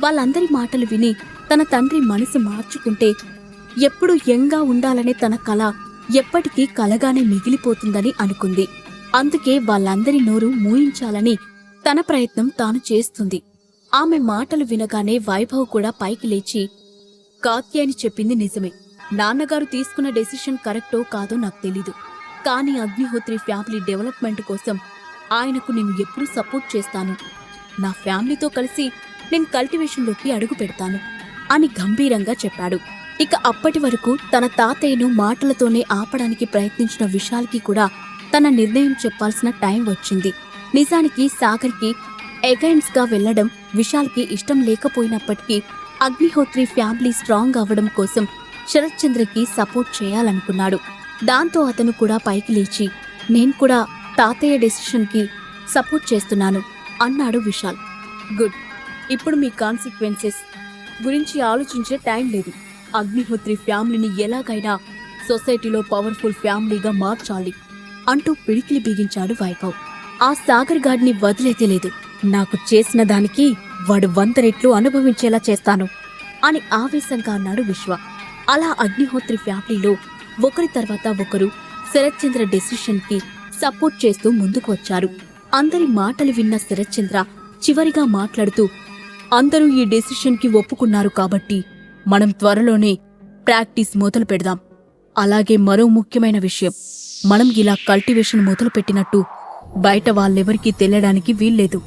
వాళ్ళందరి మాటలు విని తన తండ్రి మనసు మార్చుకుంటే ఎప్పుడు యంగా ఉండాలనే తన కల ఎప్పటికీ కలగానే మిగిలిపోతుందని అనుకుంది. అందుకే వాళ్ళందరి నోరు మూయించాలని తన ప్రయత్నం తాను చేస్తుంది. ఆమె మాటలు వినగానే వైభవ్ కూడా పైకి లేచి కాత్యాయని చెప్పింది నిజమే. నాన్నగారు తీసుకున్న డెసిషన్ కరెక్టో కాదో నాకు తెలీదు. కానీ అగ్నిహోత్రి ఫ్యామిలీ డెవలప్మెంట్ కోసం ఆయనకు నేను ఎప్పుడూ సపోర్ట్ చేస్తాను. నా ఫ్యామిలీతో కలిసి నేను కల్టివేషన్లోకి అడుగు పెడతాను అని గంభీరంగా చెప్పాడు. ఇక అప్పటి వరకు తన తాతయ్యను మాటలతోనే ఆపడానికి ప్రయత్నించిన విశాల్కి కూడా తన నిర్ణయం చెప్పాల్సిన టైం వచ్చింది. నిజానికి సాగర్కి ఎగైన్స్గా వెళ్ళడం విశాల్కి ఇష్టం లేకపోయినప్పటికీ అగ్నిహోత్రి ఫ్యామిలీ స్ట్రాంగ్ అవ్వడం కోసం శరత్చంద్రకి సపోర్ట్ చేయాలనుకున్నాడు. దాంతో అతను కూడా పైకి లేచి నేను కూడా తాతయ్య డెసిషన్కి సపోర్ట్ చేస్తున్నాను అన్నాడు విశాల్. గుడ్. ఇప్పుడు మీ కాన్సిక్వెన్సెస్ గురించి ఆలోచించే టైం లేదు. అగ్నిహోత్రి ఫ్యామిలీని ఎలాగైనా సొసైటీలో పవర్ఫుల్ ఫ్యామిలీగా మార్చాలి అంటూ పిడికిలి బిగించాడు వైభవ్. ఆ సాగర్ గాడిని వదిలేతే లేదు. నాకు చేసిన దానికి వాడు వంద రెట్లు అనుభవించేలా చేస్తాను అని ఆవేశంగా అన్నాడు విశ్వ. అలా అగ్నిహోత్రి ఫ్యామిలీలో ఒకరి తర్వాత ఒకరు శరత్చంద్ర డెసిషన్కి సపోర్ట్ చేస్తూ ముందుకు వచ్చారు. అందరి మాటలు విన్న శరత్చంద్ర చివరిగా మాట్లాడుతూ అందరూ ఈ డెసిషన్కి ఒప్పుకున్నారు కాబట్టి మనం త్వరలోనే ప్రాక్టీస్ మొదలు పెడదాం. అలాగే మరో ముఖ్యమైన విషయం మనం ఇలా కల్టివేషన్ మొదలు పెట్టినట్టు బయట వాళ్ళెవరికీ తెలియడానికి వీల్లేదు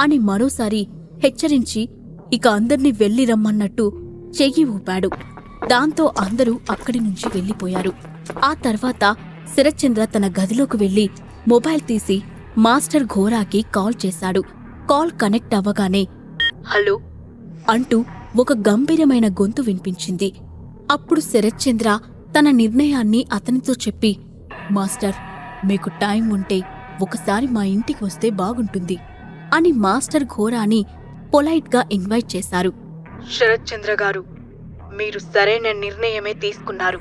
అని మరోసారి హెచ్చరించి ఇక అందర్నీ వెళ్ళి రమ్మన్నట్టు చెయ్యి ఊపాడు. దాంతో అందరూ అక్కడి నుంచి వెళ్ళిపోయారు ఆ తర్వాత శరత్చంద్ర తన గదిలోకి వెళ్ళి మొబైల్ తీసి మాస్టర్ ఘోరాకి కాల్ చేశాడు. కాల్ కనెక్ట్ అవ్వగానే హలో? అంటూ ఒక గంభీరమైన గొంతు వినిపించింది. అప్పుడు శరత్చంద్ర తన నిర్ణయాన్ని అతనితో చెప్పి మాస్టర్ మీకు టైం ఉంటే ఒకసారి మా ఇంటికి వస్తే బాగుంటుంది అని మాస్టర్ ఘోరాని పొలైట్గా ఇన్వైట్ చేశారు. శరత్ చంద్ర గారు మీరు సరైన నిర్ణయమే తీసుకున్నారు.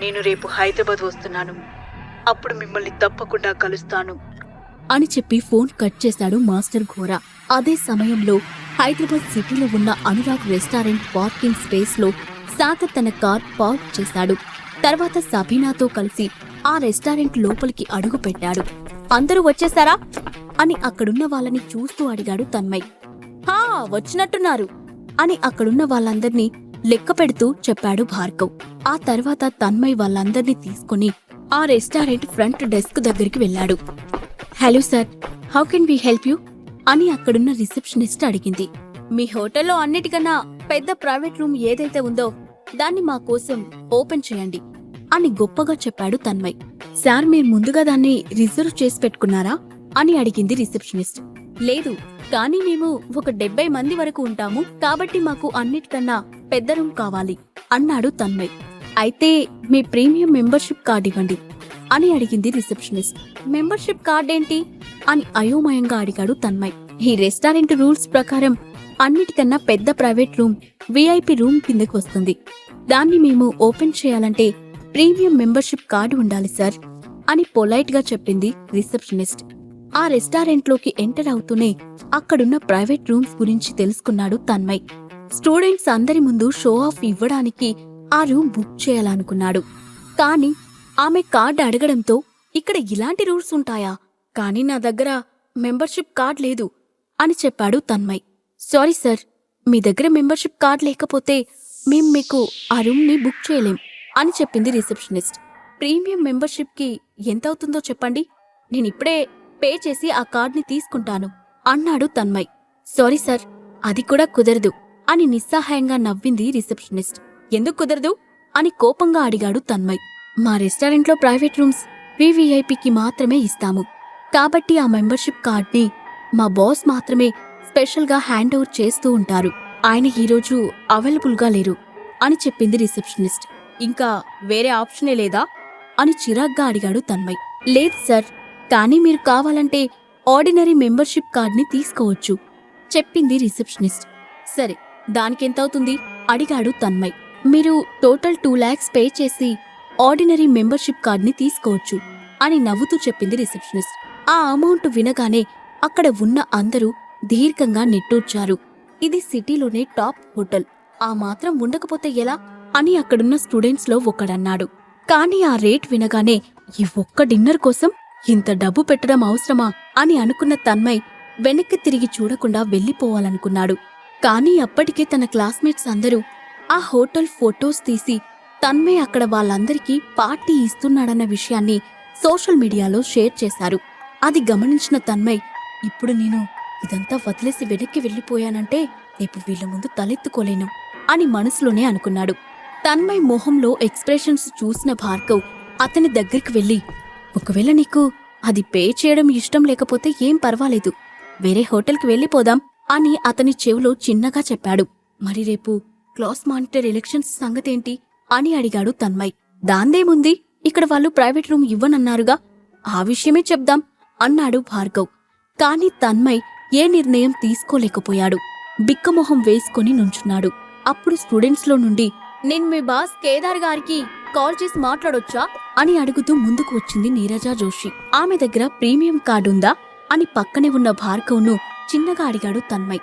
నేను రేపు హైదరాబాద్ వస్తున్నాను. అప్పుడు మిమ్మల్ని తప్పకుండా కలుస్తాను. అని చెప్పి ఫోన్ కట్ చేశాడు మాస్టర్ ఘోరా. అదే సమయంలో హైదరాబాద్ సిటీలో ఉన్న అనురాగ్ రెస్టారెంట్ పార్కింగ్ స్పేస్లో సాగర్ తన కార్ పార్క్ చేశాడు. తర్వాత సబీనాతో కలిసి ఆ రెస్టారెంట్ లోపలికి అడుగు పెట్టాడు. అందరూ వచ్చేసారా? అని అక్కడున్న వాళ్ళని చూస్తూ అడిగాడు తన్మయ్. హా వచ్చినట్టున్నారు అని అక్కడున్న వాళ్ళందర్నీ లెక్క పెడుతూ చెప్పాడు భార్గవ్. ఆ తర్వాత తన్మయ్ వాళ్ళందర్నీ తీసుకుని ఆ రెస్టారెంట్ ఫ్రంట్ డెస్క్ దగ్గరికి వెళ్ళాడు. Hello sir how can we help you? అని అక్కడున్న రిసెప్షనిస్ట్ అడిగింది. మీ హోటల్లో అన్నిటికన్నా పెద్ద ప్రైవేట్ రూమ్ ఏదైతే ఉందో దాన్ని మా కోసం ఓపెన్ చేయండి అని గొప్పగా చెప్పాడు తన్మయ్. సార్ మీరు ముందుగా దాన్ని రిజర్వ్ చేసి పెట్టుకున్నారా? అని అడిగింది రిసెప్షనిస్ట్. లేదు కానీ మేము ఒక డెబ్బై మంది వరకు ఉంటాము కాబట్టి మాకు అన్నిటికన్నా పెద్ద రూమ్ కావాలి అన్నాడు తన్మయ్. అయితే మీ ప్రీమియం మెంబర్షిప్ కార్డ్ ఇవ్వండి అని అడిగింది రిసెప్షనిస్ట్. మెంబర్షిప్ కార్డ్ ఏంటి అని అయోమయంగా అడిగాడు తన్మయ్. ఈ రెస్టారెంట్ రూల్స్ ప్రకారం అన్నిటికన్నా పెద్ద ప్రైవేట్ రూమ్ విఐపి రూమ్ కిందకు వస్తుంది. దాన్ని మేము ఓపెన్ చేయాలంటే ప్రీమియం మెంబర్షిప్ కార్డు ఉండాలి సార్ అని పొలైట్గా చెప్పింది రిసెప్షనిస్ట్. ఆ రెస్టారెంట్లోకి ఎంటర్ అవుతూనే అక్కడున్న ప్రైవేట్ రూమ్స్ గురించి తెలుసుకున్నాడు తన్మయ్. స్టూడెంట్స్ అందరి ముందు షో ఆఫ్ ఇవ్వడానికి ఆ రూమ్ బుక్ చేయాలనుకున్నాడు. కానీ ఆమె కార్డ్ అడగడంతో ఇక్కడ ఇలాంటి రూల్స్ ఉంటాయా? కానీ నా దగ్గర మెంబర్షిప్ కార్డ్ లేదు అని చెప్పాడు తన్మయ్. సారీ సార్ మీ దగ్గర మెంబర్షిప్ కార్డ్ లేకపోతే మేం మీకు ఆ రూమ్ని బుక్ చేయలేం అని చెప్పింది రిసెప్షనిస్ట్. ప్రీమియం మెంబర్షిప్కి ఎంత అవుతుందో చెప్పండి. నేను ఇప్పుడే పే చేసి ఆ కార్డ్ని తీసుకుంటాను అన్నాడు తన్మయ్. సారీ సార్ అది కూడా కుదరదు అని నిస్సహాయంగా నవ్వింది రిసెప్షనిస్ట్. ఎందుకు కుదరదు? అని కోపంగా అడిగాడు తన్మయ్. మా రెస్టారెంట్లో ప్రైవేట్ రూమ్స్ వివిఐపికి మాత్రమే ఇస్తాము. కాబట్టి ఆ మెంబర్షిప్ కార్డ్ని మా బాస్ మాత్రమే స్పెషల్గా హ్యాండ్ ఓవర్ చేస్తూ ఉంటారు. ఆయన ఈరోజు అవైలబుల్గా లేరు అని చెప్పింది రిసెప్షనిస్ట్. ఇంకా వేరే ఆప్షనే లేదా? అని చిరాగ్గా అడిగాడు తన్మయ్. లేదు సార్ కానీ మీరు కావాలంటే ఆర్డినరీ మెంబర్షిప్ కార్డ్ని తీసుకోవచ్చు చెప్పింది రిసెప్షనిస్ట్. సరే దానికెంతవుతుంది? అడిగాడు తన్మయ్. మీరు టోటల్ టూ ల్యాక్స్ పే చేసి ఆర్డినరీ మెంబర్షిప్ కార్డ్ని తీసుకోవచ్చు అని నవ్వుతూ చెప్పింది రిసెప్షనిస్ట్. ఆ అమౌంట్ వినగానే అక్కడ ఉన్న అందరూ దీర్ఘంగా నెట్టూర్చారు. ఇది సిటీలోనే టాప్ హోటల్. ఆ మాత్రం ఉండకపోతే ఎలా? అని అక్కడున్న స్టూడెంట్స్లో ఒకడన్నాడు. కానీ ఆ రేట్ వినగానే ఈ ఒక్క డిన్నర్ కోసం ఇంత డబ్బు పెట్టడం అవసరమా? అని అనుకున్న తన్మయ్ వెనక్కి తిరిగి చూడకుండా వెళ్ళిపోవాలనుకున్నాడు. కానీ అప్పటికే తన క్లాస్మేట్స్ అందరూ ఆ హోటల్ ఫొటోస్ తీసి తన్మయ్ అక్కడ వాళ్ళందరికీ పార్టీ ఇస్తున్నాడన్న విషయాన్ని సోషల్ మీడియాలో షేర్ చేశారు. అది గమనించిన తన్మయ్ ఇప్పుడు నేను ఇదంతా వదిలేసి వెనక్కి వెళ్ళిపోయానంటే రేపు వీళ్ళ ముందు తలెత్తుకోలేను అని మనసులోనే అనుకున్నాడు. తన్మయ్ మొహంలో ఎక్స్ప్రెషన్స్ చూసిన భార్గవ్ అతని దగ్గరికి వెళ్ళి ఒకవేళ నీకు అది పే చేయడం ఇష్టం లేకపోతే ఏం పర్వాలేదు వేరే హోటల్కి వెళ్ళిపోదాం అని అతని చెవిలో చిన్నగా చెప్పాడు. మరి రేపు క్లాస్ మానిటర్ ఎలక్షన్స్ సంగతేంటి? అని అడిగాడు తన్మయ్. దాందేముంది? ఇక్కడ వాళ్ళు ప్రైవేట్ రూమ్ ఇవ్వనన్నారుగా. ఆ విషయమే చెప్దాం అన్నాడు భార్గవ్. కాని తన్మయ్ ఏ నిర్ణయం తీసుకోలేకపోయాడు. బిక్కమొహం వేసుకొని నుంచున్నాడు. అప్పుడు స్టూడెంట్స్లో నుండి నేను మీ బాస్ కేదార్ గారికి కాల్ చేసి మాట్లాడొచ్చా? అని అడుగుతూ ముందుకు వచ్చింది నీరజ జోషి. ఆమె దగ్గర ప్రీమియం కార్డుందా అని పక్కనే ఉన్న భార్గవ్ను చిన్నగా అడిగాడు తన్మయ్.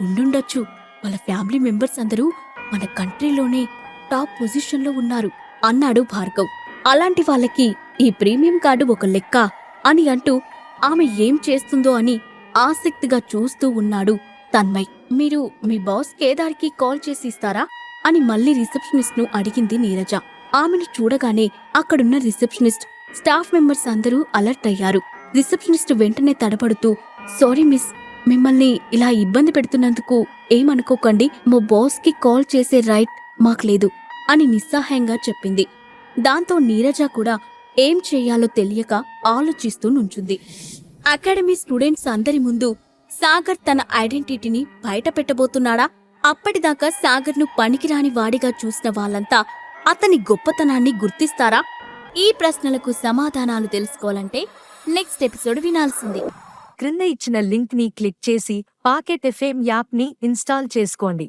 ఉండుండొచ్చు. వాళ్ళ ఫ్యామిలీ మెంబర్స్ అందరూ మన కంట్రీలోనే టాప్ పొజిషన్లో ఉన్నారు. అన్నాడు భార్గవ్. అలాంటి వాళ్ళకి ఈ ప్రీమియం కార్డు ఒక లెక్క అని అంటూ ఆమె ఏం చేస్తుందో అని ఆసక్తిగా చూస్తూ ఉన్నాడు తన్మయ్. మీరు మీ బాస్ కేదార్కి కాల్ చేసి ఇస్తారా? అని మళ్ళీ రిసెప్షనిస్ట్ను అడిగింది నీరజ. ఆమెను చూడగానే అక్కడున్న రిసెప్షనిస్ట్ స్టాఫ్ మెంబర్స్ అందరూ అలర్ట్ అయ్యారు. రిసెప్షనిస్ట్ వెంటనే తడబడుతూ సారీ మిస్ మిమ్మల్ని ఇలా ఇబ్బంది పెడుతున్నందుకు ఏమనుకోకండి. మా బాస్కి కాల్ చేసే రైట్ మాకు లేదు. అని నిస్సహాయంగా చెప్పింది. దాంతో నీరజ కూడా ఏం చెయ్యాలో తెలియక ఆలోచిస్తూ నుంచుంది. అకాడమీ స్టూడెంట్స్ అందరి ముందు సాగర్ తన ఐడెంటిటీని బయట పెట్టబోతున్నాడా? అప్పటిదాకా సాగర్ను పనికిరాని వాడిగా చూసిన వాళ్ళంతా అతని గొప్పతనాన్ని గుర్తిస్తారా? ఈ ప్రశ్నలకు సమాధానాలు తెలుసుకోవాలంటే నెక్స్ట్ ఎపిసోడ్ వినాల్సిందే. క్రింద ఇచ్చిన లింక్ని క్లిక్ చేసి పాకెట్ ఎఫ్ఎం యాప్ని ఇన్స్టాల్ చేసుకోండి.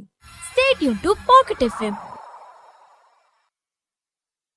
State to Pocket FM